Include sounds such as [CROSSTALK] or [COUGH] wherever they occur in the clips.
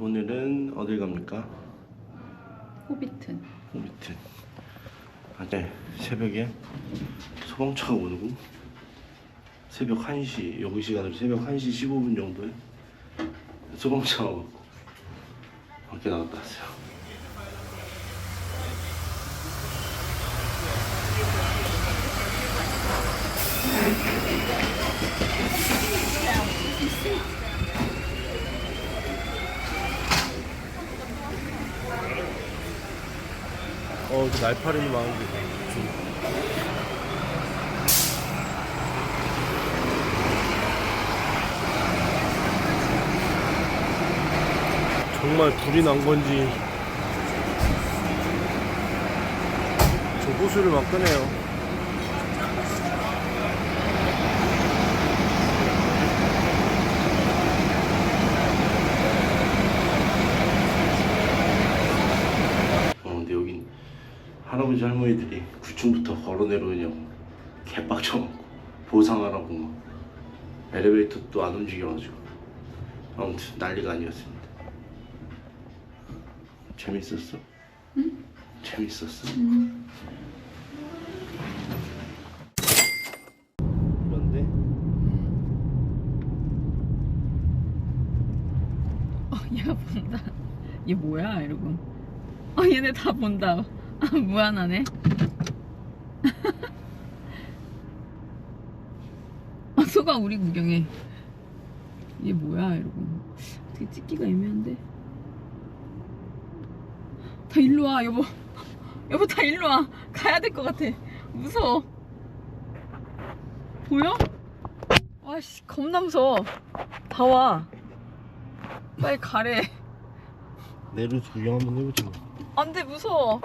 오늘은 어딜 갑니까? 호비튼. 호비트. 아, 네. 새벽에 소방차가 오는군. 새벽 1시, 여기 시간으로 새벽 1시 15분 정도에 소방차가 오고 밖에 나갔다 왔어요. 어, 그 날파리는 많은데. 정말 불이 난 건지 저 호수를 막 끄네요. 어, 근데 여긴 할아버지 할머니들이 9층부터 걸어 내려오냐고 개빡쳐갖고 보상하라고 막 엘리베이터 또안 움직여가지고 아무튼 난리가 아니었습니다. 재밌었어? 응? 재밌었어? 음. 그런데 어, 얘가 본다. 얘 뭐야? 이러고. 어, 얘네 다 본다. 아, 무한하네. [LAUGHS] 아, 소가 우리 구경해. 얘 뭐야? 이러고. 어떻게 찍기가 애매한데? 다 일로 와, 여보. [LAUGHS] 여보, 다 일로 와. 가야 될 것 같아. 무서워. 보여? 와씨, 겁나 무서워. 다 와. 빨리 가래. 내려서 구경 한번 해보자 뭐. 안 돼, 무서워.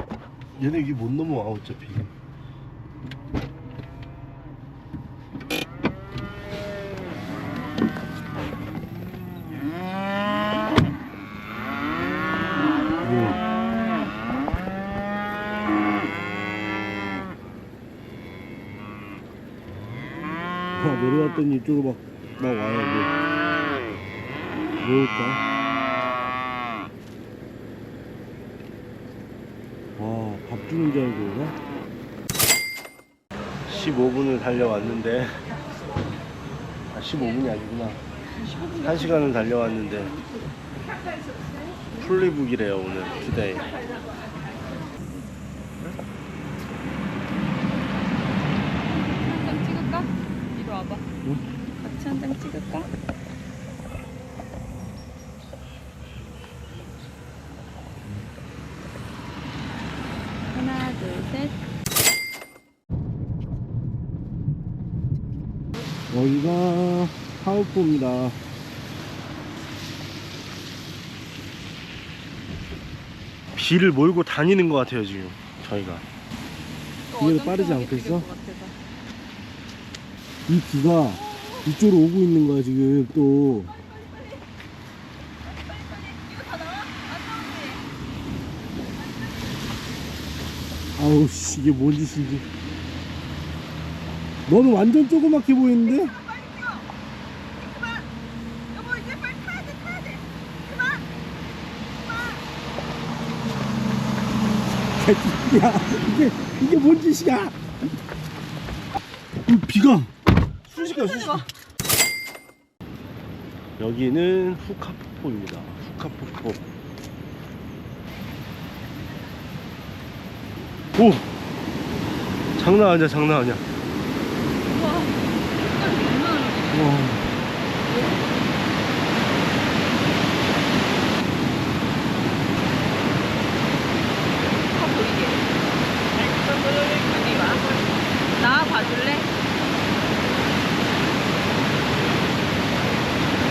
얘네 여기 못 넘어와 어차피 아, 내려 왔더니 이쪽으로 막, 막 와요 뭐. 뭐일까? 와, 밥 주는 줄 알고 오나? 15분을 달려왔는데 아 15분이 아니구나 1시간을 달려왔는데 풀리북이래요 오늘 투데이 한 장 찍을까? 이리 와봐. 응? 같이 한 장 찍을까? 하나, 둘, 셋. 여기가 하우포입니다 비를 몰고 다니는 것 같아요 지금 저희가 이게 더 빠르지 않겠어? 이 비가 이쪽으로 오고 있는 거야 지금 또. 아우 씨 이게 뭔 짓인지. 너는 완전 조그맣게 보이는데? 야 이게 이게 뭔 짓이야? 이 비가 순식간 순식간 여기는 후카폭포입니다. 후카폭포. 오! 장난 아니야 장난 아니야. 와 다 보이게. 여기 와. 나 봐줄래?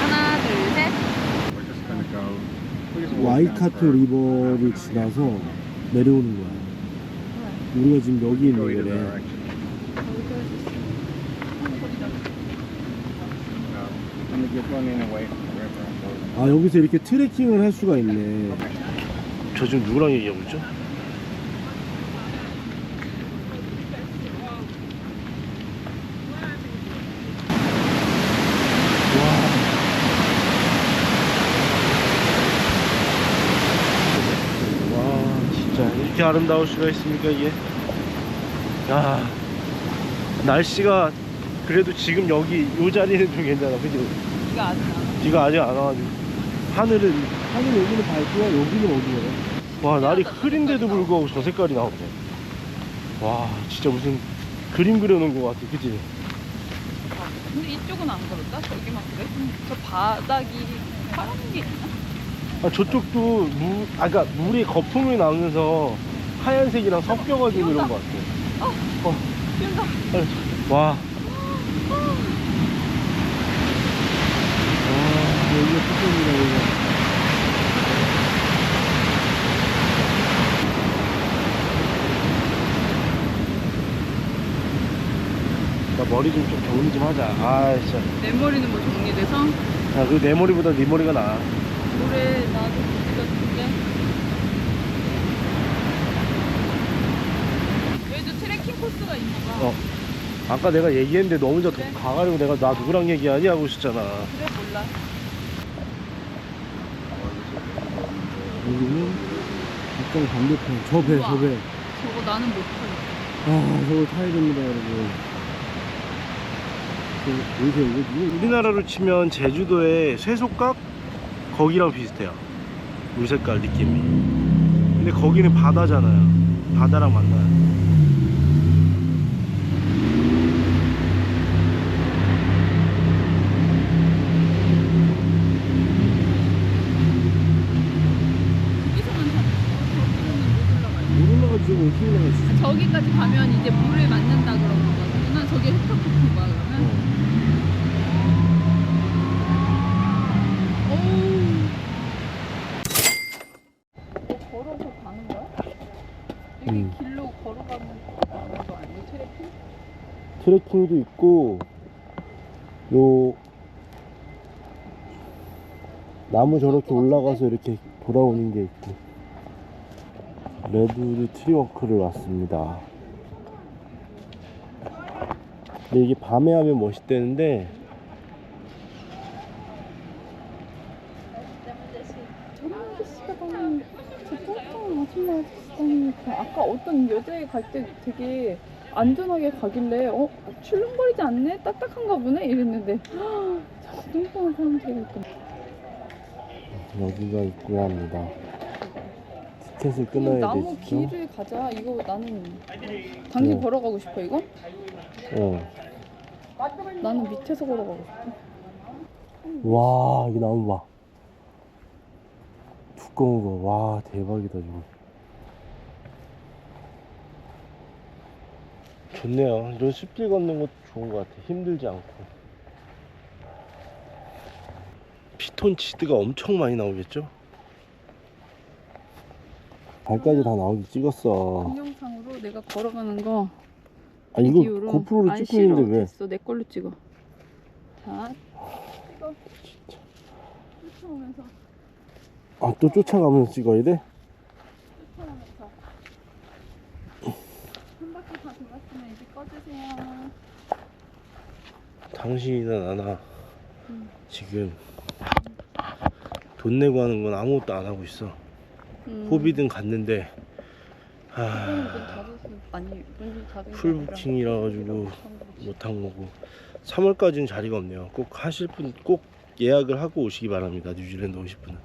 하나, 둘, 셋. 와이카토 리버를 지나서 내려오는 거야. 우리가 지금 여기 있는 거래 아 여기서 이렇게 트레킹을 할 수가 있네. 저 지금 누구랑 얘기하고 있죠? 이렇게 아름다울 수가 있습니까 이게 야 날씨가 그래도 지금 여기 이 자리는 좀 괜찮아 그지 비가 아직 안 와. 비가 아직 안 와가지고 하늘은 하늘 여기는 밝고요 여기는 어두워요 와 날이 흐린데도 불구하고 저 색깔이 나오네 와 진짜 무슨 그림 그려놓은 것 같아 그지 근데 이쪽은 안 그럴까? 저기만 그래? 저 바닥이 파란 게 있나? 아, 저쪽도 물, 아, 그니까 물이 거품이 나면서 하얀색이랑 섞여가지고 이런 것 같아. 어. 뛴다. 와. 와, 여기가 포천이라 이거. 나 머리 좀, 좀 정리 좀 하자. 아, 진짜. 내 머리는 뭐 정리돼서? 야, 그내 머리보다 네 머리가 나아. 노래 나도 붙였는데. 여기도 트레킹 코스가 있나 봐. 어. 아까 내가 얘기했는데 너 혼자 그래? 가가지고 내가 나 누구랑 얘기하니 하고 있었잖아. 그래 몰라. 여기는 약간 반대편 저배 우와. 저 배. 저거 나는 못 타. 아 저거 타야 됩니다 여러분. 그, 요새 이거 우리나라로 치면 제주도의 쇠속각 거기랑 비슷해요. 물 색깔 느낌이. 근데 거기는 바다잖아요. 바다랑 만나요. 올라가지 어떻게 올라가지? 저기까지 가면 이제 물을 맞는다 그런 거구나. 저게 흑탑폭인 거야 그러면? 오. 걸어서 가는 거야? 여기 음. 길로 걸어가는 거 아니야? 트레킹? 트레킹도 있고 요 나무 저렇게 올라가서 이렇게 돌아오는 게 있고 레드우드 트리워크를 왔습니다. 근데 이게 밤에 하면 멋있대는데 아까 어떤 여자애 갈 때 되게 안전하게 가길래 어? 출렁거리지 않네? 딱딱한가 보네? 이랬는데 저 뚱뚱한 사람들이 있고 여기가 입구야 합니다 티켓을 끊어야 나무 되죠 길을 가자 이거 나는 단기 네. 걸어가고 싶어 이거? 어. 나는 밑에서 걸어가고 싶어 와 이게 나무 봐 두꺼운 거와 대박이다 지금 좋네요. 이런 숲길 걷는 것도 좋은 것 같아 힘들지 않고. 피톤치드가 엄청 많이 나오겠죠? 발까지 다 나오기 찍었어. 동영상으로 내가 걸어가는 거 아 이거 비디오로 고프로로 안 찍고 싫어. 있는데 왜? 됐어 내 걸로 찍어. 자 찍어. 쫓아오면서 아 또 쫓아가면서 찍어야 돼? 쫓아오면서 이제 꺼주세요. 당신이나 나나 음. 지금 돈 내고 하는 건 아무것도 안 하고 있어. 음. 호비든 갔는데 아문 닫아서 아니 문 닫은 게풀 아니라 부킹이라 가지고. 못한 거고. 3월까지는 자리가 없네요. 꼭 하실 분 꼭 예약을 하고 오시기 바랍니다. 뉴질랜드 오실 분은.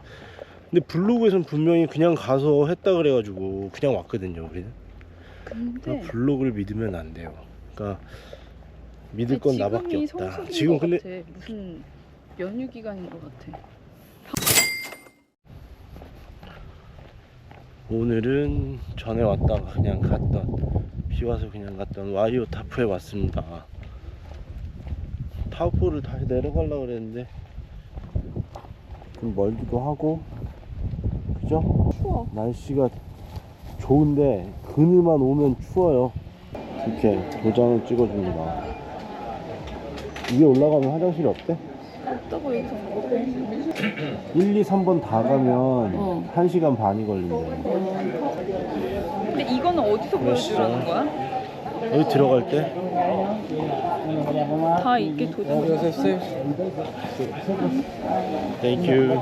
근데 블로그에선 분명히 그냥 가서 했다 그래가지고 그냥 왔거든요 우리는 근데 그러니까 블로그를 믿으면 안 돼요 그러니까 믿을 아니, 건 나밖에 없다 지금 것 근데 같아. 무슨 연휴 기간인 것 같아. 오늘은 전에 왔다가 그냥 갔던 비 와서 그냥 갔던 와이오 타프에 왔습니다. 타프를 다시 내려가려고 그랬는데 좀 멀기도 하고 그죠? 추워. 날씨가 좋은데 그늘만 오면 추워요. 이렇게 도장을 찍어줍니다. 위에 올라가면 화장실이 없대? 없다고 여기서 먹어. 1, 2, 3번 다 가면 어. 1시간 반이 걸린대. 근데 이거는 어디서 보여주라는 거야? 여기 들어갈 때 다 이게 도장. 땡큐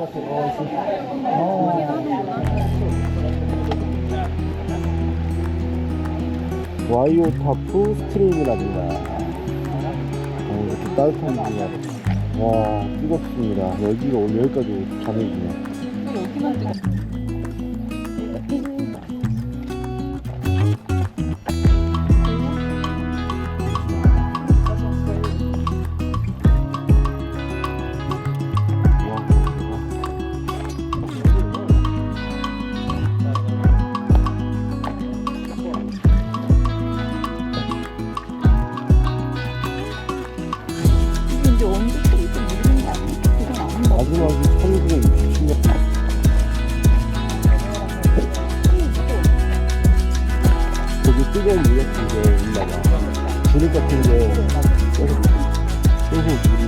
와이오타프 스트림이랍니다. 어, 이렇게 따뜻한 물이야. 와, 뜨겁습니다. 여기가 오늘 여기까지 가네요. 여기만 뜨거. 마지막이 1960년. 되게 뜨거운 물 같은 게 있나봐. 주름 같은 게 계속 물이.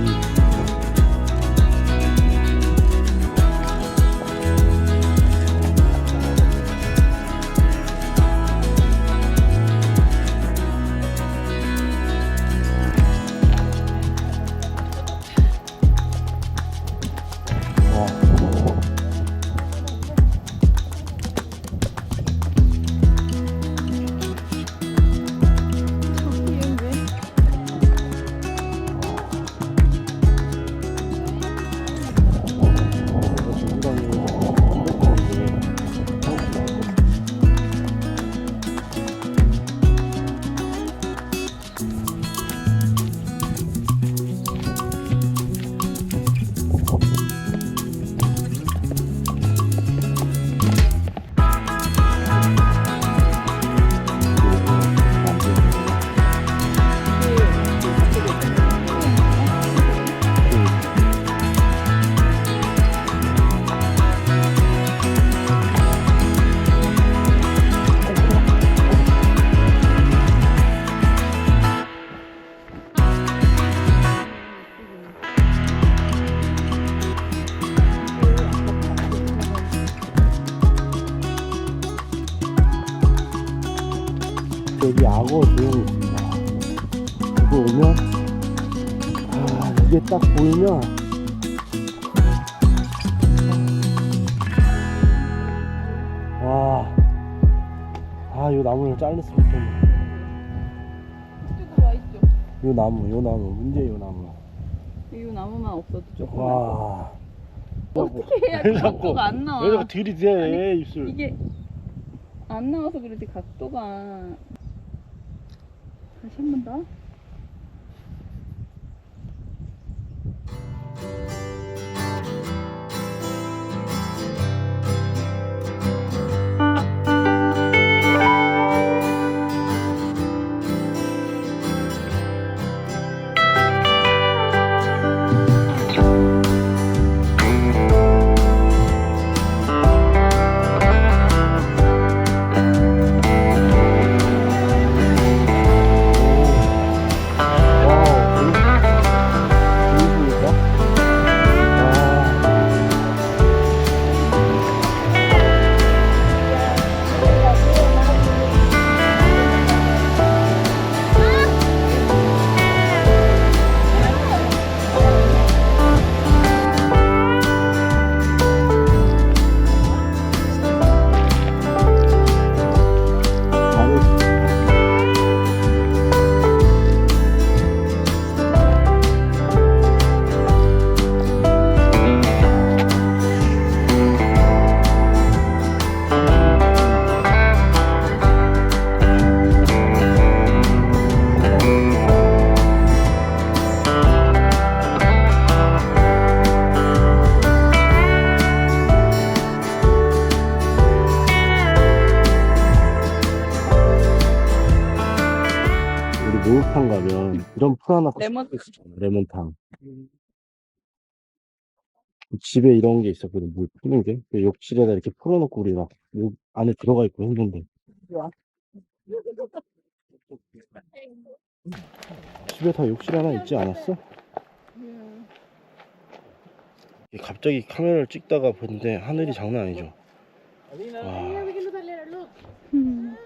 이거 오면, 아, 이게 딱 보이면, 와, 아, 요 나무를 잘랐으면 좋겠네. 요 나무, 요 나무, 문제 요 나무. 이 나무만 없어도 조금. 와. 어떻게 해야 왜 자꾸- 각도가 안 나와? 왜 자꾸 들이대, 입술. 이게 안 나와서 그러지 각도가. 다시 한 번 더. 와 풀 하나 레몬- 레몬탕. 집에 이런 게 있었거든, 물 푸는 게. 그 욕실에다 이렇게 풀어놓고 우리 막, 목 안에 들어가 있고 했는데. 집에 다 욕실 하나 있지 않았어? 갑자기 카메라를 찍다가 보는데 하늘이 장난 아니죠? 와. 음.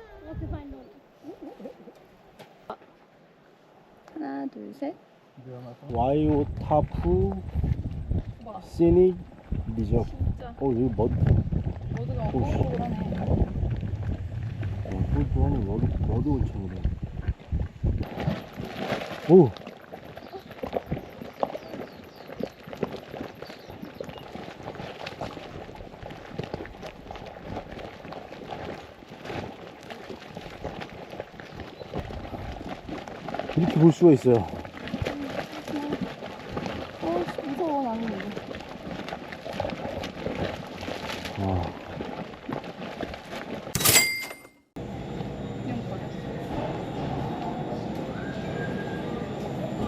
하나, 둘, 셋. 와이오 타프 와. 시닉 리저. 진짜 어, 여기 멋, 모두가. 엉망으로 하네. 어, 또 하는 어두, 어두운 창으로. 오! 이렇게 볼 수가 있어요. 어 무서워 나는 이거. 와. 그냥 버렸어.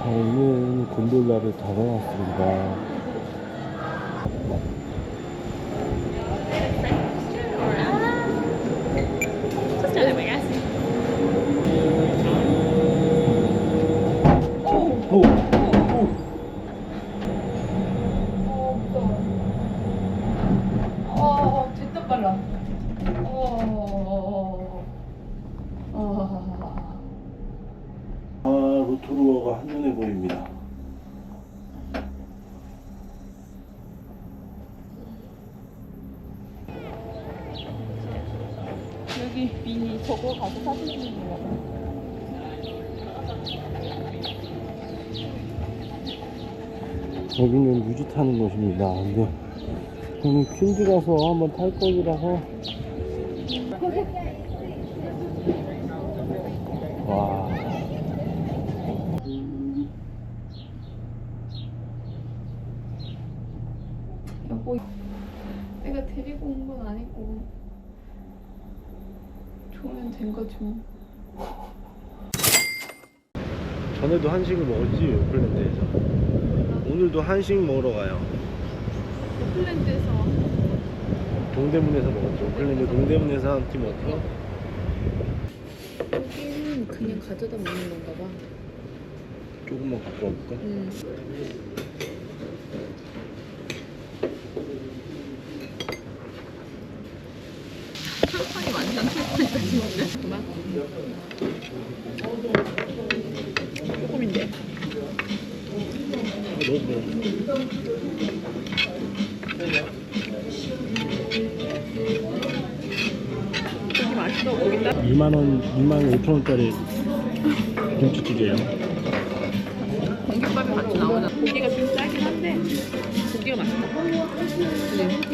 저희는 곤돌라를 닫아놨습니다. 오! 오! 어 무서워. 어 진짜 빨라. 어. 어. 아, 로토루어가 한눈에 보입니다. 여기 미니 저거 가서 사진 찍는 거 봐. 여기는 유지 타는 곳입니다. 근데 저는 퀸즈 가서 한번 탈 거기라서 와. 여보, 내가 데리고 온 건 아니고 좋으면 된 거지 뭐. 전에도 한식을 먹었지 오클랜드에서. 오늘도 한식 먹으러 가요. 오클랜드에서 동대문에서 먹었죠. 오클랜드 동대문에서 한팀 먹고. 여기는 그냥 가져다 먹는 건가 봐. 조금만 갖고 와볼까? 음. 철판이 완전 철판이 같은 그만. 조금인데. 너무 고기 맛있어 보인다. 2만 원, 2만 5천 원짜리 김치찌개예요. 공깃밥이 같이 나오잖아. 고기가 좀 짜긴 한데 고기가 맛있다. 그지?